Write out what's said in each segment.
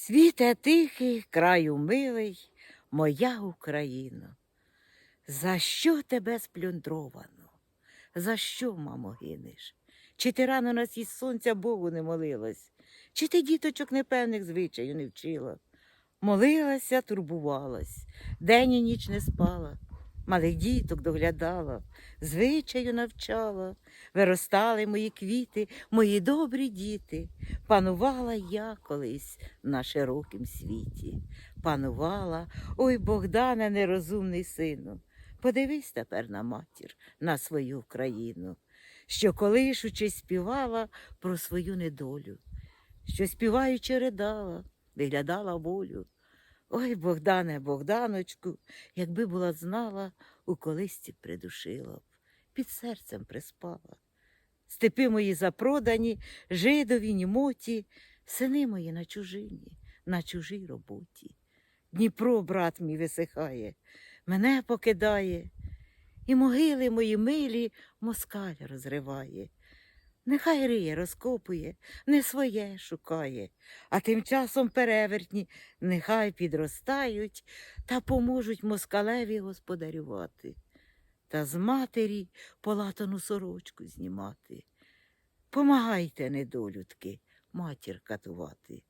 Світе тихий, краю милий, моя Україно. За що тебе сплюндровано? За що, мамо, гинеш? Чи ти рано на сість сонця Богу не молилась? Чи ти діточок непевних звичаїв не вчила? Молилася, турбувалась, день і ніч не спала, малих діток доглядала, звичаю навчала, виростали мої квіти, мої добрі діти. Панувала я колись на широкім світі. Панувала, ой, Богдане, нерозумний сину. Подивись тепер на матір, на свою країну, що колишучи співала про свою недолю, що співаючи ридала, виглядала волю. Ой, Богдане, Богданочку, якби була знала, у колисці придушила б, під серцем приспала. Степи мої запродані, жидові, німоті, сини мої на чужині, на чужій роботі. Дніпро, брат мій, висихає, мене покидає, і могили мої милі москаль розриває. Нехай риє, розкопує, не своє шукає, а тим часом перевертні нехай підростають та поможуть москалеві господарювати, та з матері полатану сорочку знімати. Помагайте, недолюдки, матір катувати.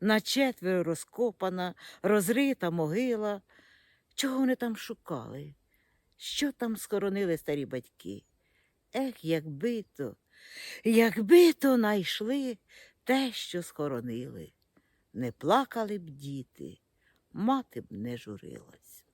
На четверо розкопана, розрита могила. Чого вони там шукали? Що там схоронили старі батьки? Ех, якби то, якби то найшли те, що схоронили. Не плакали б діти, мати б не журилась.